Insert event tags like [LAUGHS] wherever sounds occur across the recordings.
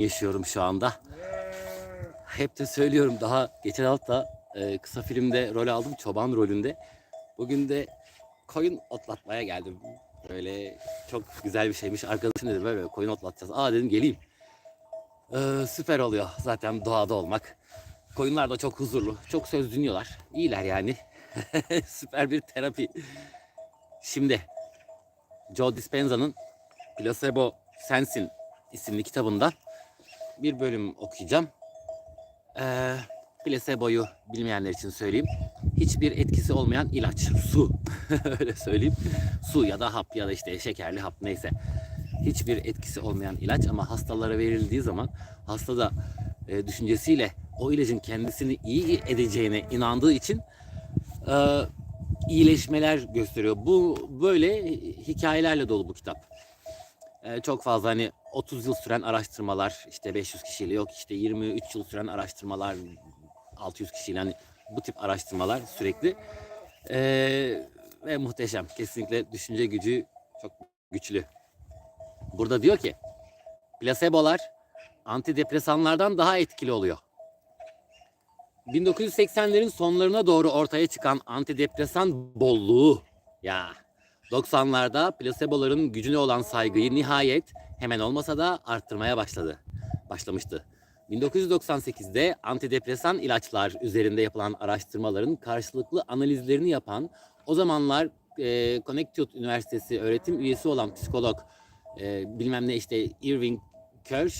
yaşıyorum şu anda. Hep de söylüyorum daha geçen hafta e, kısa filmde rol aldım çoban rolünde. Bugün de koyun otlatmaya geldim. Böyle çok güzel bir şeymiş. Arkadaşım dedi böyle koyun otlatacağız. Aa dedim geleyim. Ee, süper oluyor zaten doğada olmak. Koyunlar da çok huzurlu. Çok söz dinliyorlar. İyiler yani. [LAUGHS] süper bir terapi. Şimdi Joe Dispenza'nın Placebo Sensin isimli kitabından bir bölüm okuyacağım. Ee, placebo'yu bilmeyenler için söyleyeyim. Hiçbir etkisi olmayan ilaç. Su. [LAUGHS] Öyle söyleyeyim. Su ya da hap ya da işte şekerli hap neyse. Hiçbir etkisi olmayan ilaç ama hastalara verildiği zaman hasta da e, düşüncesiyle o ilacın kendisini iyi edeceğine inandığı için e, iyileşmeler gösteriyor. Bu böyle hikayelerle dolu bu kitap. E, çok fazla hani 30 yıl süren araştırmalar işte 500 kişiyle yok işte 23 yıl süren araştırmalar 600 kişiyle hani bu tip araştırmalar sürekli E, ve muhteşem kesinlikle düşünce gücü çok güçlü. Burada diyor ki plasebolar antidepresanlardan daha etkili oluyor. 1980'lerin sonlarına doğru ortaya çıkan antidepresan bolluğu ya 90'larda plaseboların gücüne olan saygıyı nihayet hemen olmasa da arttırmaya başladı. Başlamıştı. 1998'de antidepresan ilaçlar üzerinde yapılan araştırmaların karşılıklı analizlerini yapan o zamanlar e, Connecticut Üniversitesi öğretim üyesi olan psikolog e, bilmem ne işte Irving Kirsch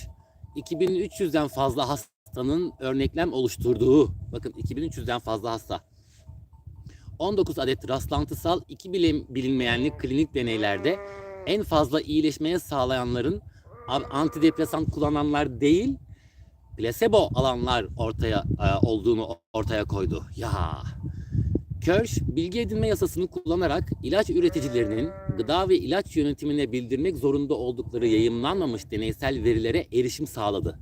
2300'den fazla hastanın örneklem oluşturduğu bakın 2300'den fazla hasta 19 adet rastlantısal iki bilim, bilinmeyenli klinik deneylerde en fazla iyileşmeye sağlayanların antidepresan kullananlar değil plasebo alanlar ortaya e, olduğunu ortaya koydu. Ya Kirsch bilgi edinme yasasını kullanarak ilaç üreticilerinin gıda ve ilaç yönetimine bildirmek zorunda oldukları yayımlanmamış deneysel verilere erişim sağladı.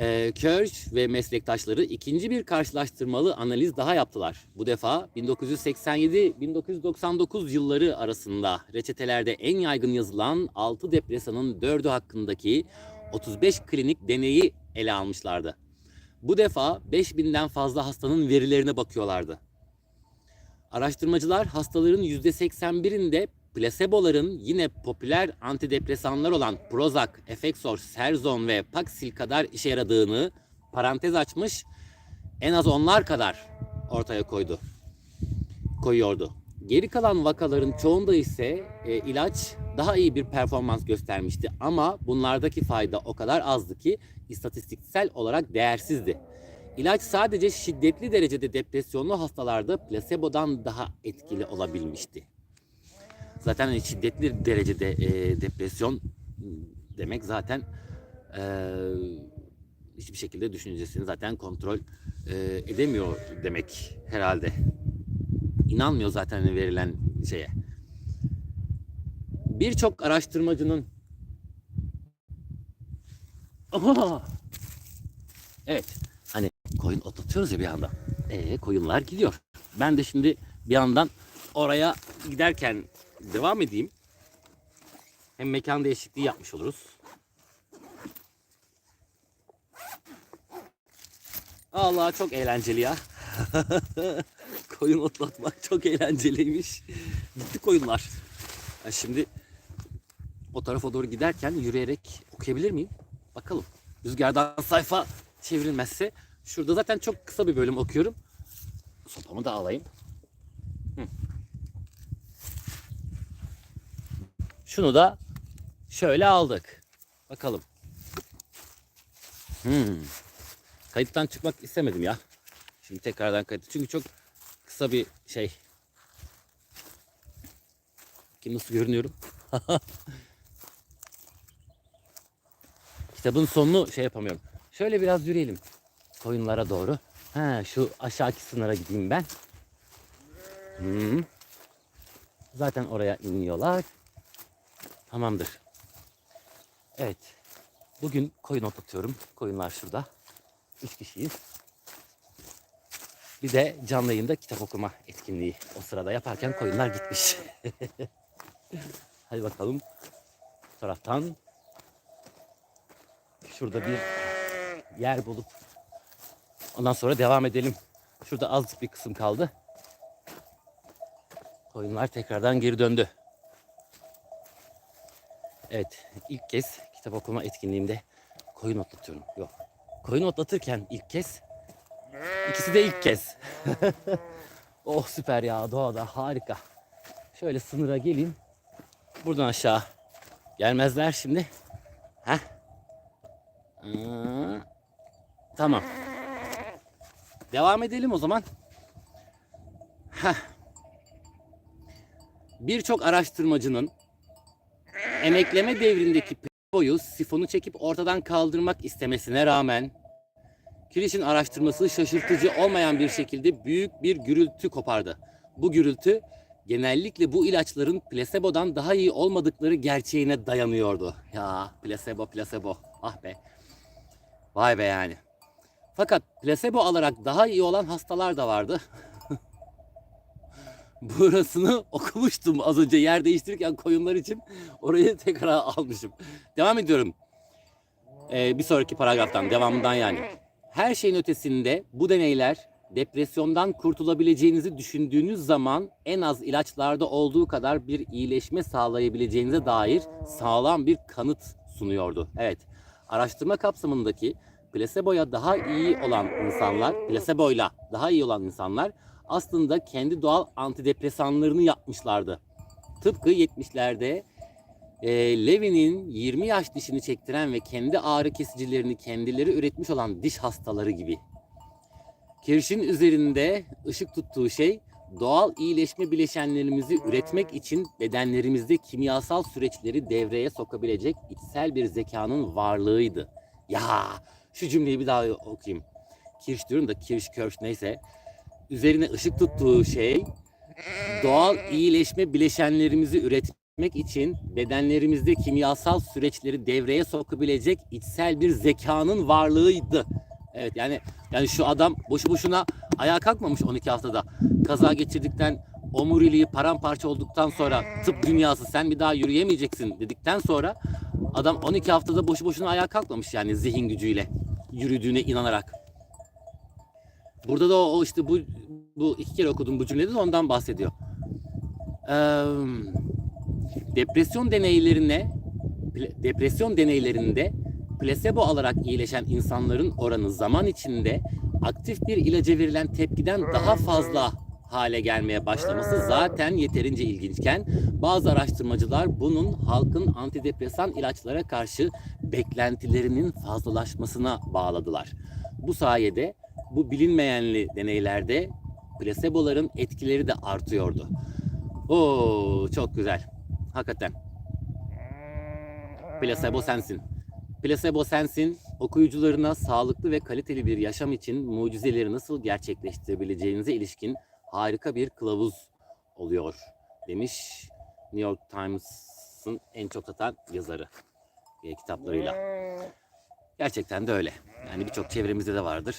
Ee, Kirsch ve meslektaşları ikinci bir karşılaştırmalı analiz daha yaptılar. Bu defa 1987-1999 yılları arasında reçetelerde en yaygın yazılan 6 depresanın 4'ü hakkındaki 35 klinik deneyi ele almışlardı. Bu defa 5000'den fazla hastanın verilerine bakıyorlardı. Araştırmacılar hastaların %81'inde plaseboların yine popüler antidepresanlar olan Prozac, Effexor, Serzon ve Paxil kadar işe yaradığını parantez açmış en az onlar kadar ortaya koydu. Koyuyordu. Geri kalan vakaların çoğunda ise e, ilaç daha iyi bir performans göstermişti ama bunlardaki fayda o kadar azdı ki istatistiksel olarak değersizdi. İlaç sadece şiddetli derecede depresyonlu hastalarda plasebodan daha etkili olabilmişti. Zaten hani şiddetli derecede e, depresyon demek zaten e, hiçbir şekilde düşüncesini zaten kontrol e, edemiyor demek herhalde. İnanmıyor zaten hani verilen şeye. Birçok araştırmacının Oha! Evet. Hani koyun otlatıyoruz ya bir anda. Ee, koyunlar gidiyor. Ben de şimdi bir yandan oraya giderken devam edeyim. Hem mekan değişikliği yapmış oluruz. Allah çok eğlenceli ya. [LAUGHS] Koyun otlatmak çok eğlenceliymiş. Gitti koyunlar. Ya şimdi o tarafa doğru giderken yürüyerek okuyabilir miyim? Bakalım. Rüzgardan sayfa çevrilmezse. Şurada zaten çok kısa bir bölüm okuyorum. Sopamı da alayım. Şunu da şöyle aldık. Bakalım. Hmm. Kayıttan çıkmak istemedim ya. Şimdi tekrardan kayıt. Çünkü çok kısa bir şey. Kim nasıl görünüyorum? [LAUGHS] Kitabın sonunu şey yapamıyorum. Şöyle biraz yürüyelim. Koyunlara doğru. Ha, şu aşağıki sınıra gideyim ben. Hmm. Zaten oraya iniyorlar. Tamamdır. Evet. Bugün koyun otlatıyorum. Koyunlar şurada. Üç kişiyiz. Bir de canlı yayında kitap okuma etkinliği. O sırada yaparken koyunlar gitmiş. [LAUGHS] Hadi bakalım. Bu taraftan Şurada bir yer bulup ondan sonra devam edelim. Şurada azıcık bir kısım kaldı. Koyunlar tekrardan geri döndü. Evet, ilk kez kitap okuma etkinliğimde koyun otlatıyorum. Yok. Koyun otlatırken ilk kez, ikisi de ilk kez. [LAUGHS] oh süper ya, doğada harika. Şöyle sınıra geleyim. Buradan aşağı gelmezler şimdi. Aa, Tamam. Devam edelim o zaman. Birçok araştırmacının emekleme devrindeki boyu sifonu çekip ortadan kaldırmak istemesine rağmen Kiriş'in araştırması şaşırtıcı olmayan bir şekilde büyük bir gürültü kopardı. Bu gürültü genellikle bu ilaçların plasebodan daha iyi olmadıkları gerçeğine dayanıyordu. Ya plasebo plasebo ah be. Vay be yani. Fakat plasebo alarak daha iyi olan hastalar da vardı. Burasını [LAUGHS] okumuştum az önce yer değiştirirken koyunlar için. Orayı tekrar almışım. Devam ediyorum. Ee, bir sonraki paragraftan, devamından yani. Her şeyin ötesinde bu deneyler depresyondan kurtulabileceğinizi düşündüğünüz zaman en az ilaçlarda olduğu kadar bir iyileşme sağlayabileceğinize dair sağlam bir kanıt sunuyordu. Evet, araştırma kapsamındaki plaseboya daha iyi olan insanlar, plaseboyla daha iyi olan insanlar aslında kendi doğal antidepresanlarını yapmışlardı. Tıpkı 70'lerde e, Levin'in 20 yaş dişini çektiren ve kendi ağrı kesicilerini kendileri üretmiş olan diş hastaları gibi. Kirş'in üzerinde ışık tuttuğu şey doğal iyileşme bileşenlerimizi üretmek için bedenlerimizde kimyasal süreçleri devreye sokabilecek içsel bir zekanın varlığıydı. Ya şu cümleyi bir daha okuyayım. Kirş diyorum da Kirş Körş neyse. Üzerine ışık tuttuğu şey doğal iyileşme bileşenlerimizi üretmek için bedenlerimizde kimyasal süreçleri devreye sokabilecek içsel bir zekanın varlığıydı. Evet yani yani şu adam boşu boşuna ayağa kalkmamış 12 haftada. Kaza geçirdikten omuriliği paramparça olduktan sonra tıp dünyası sen bir daha yürüyemeyeceksin dedikten sonra adam 12 haftada boşu boşuna ayağa kalkmamış yani zihin gücüyle yürüdüğüne inanarak. Burada da o, işte bu bu iki kere okudum bu cümlede de ondan bahsediyor. Ee, depresyon deneylerine depresyon deneylerinde plasebo alarak iyileşen insanların oranı zaman içinde aktif bir ilaca verilen tepkiden daha fazla hale gelmeye başlaması zaten yeterince ilginçken bazı araştırmacılar bunun halkın antidepresan ilaçlara karşı beklentilerinin fazlalaşmasına bağladılar. Bu sayede bu bilinmeyenli deneylerde plaseboların etkileri de artıyordu. Oo çok güzel. Hakikaten. Plasebo sensin. Plasebo sensin. Okuyucularına sağlıklı ve kaliteli bir yaşam için mucizeleri nasıl gerçekleştirebileceğinize ilişkin harika bir kılavuz oluyor demiş New York Times'ın en çok satan yazarı e, kitaplarıyla. Gerçekten de öyle. Yani birçok çevremizde de vardır.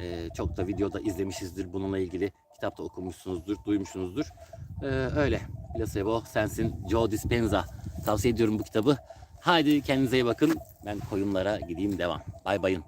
Ee, çok da videoda izlemişizdir. Bununla ilgili kitapta okumuşsunuzdur, duymuşsunuzdur. Ee, öyle. Placebo sensin Joe Dispenza. Tavsiye ediyorum bu kitabı. Haydi kendinize iyi bakın. Ben koyunlara gideyim devam. Bay bayın.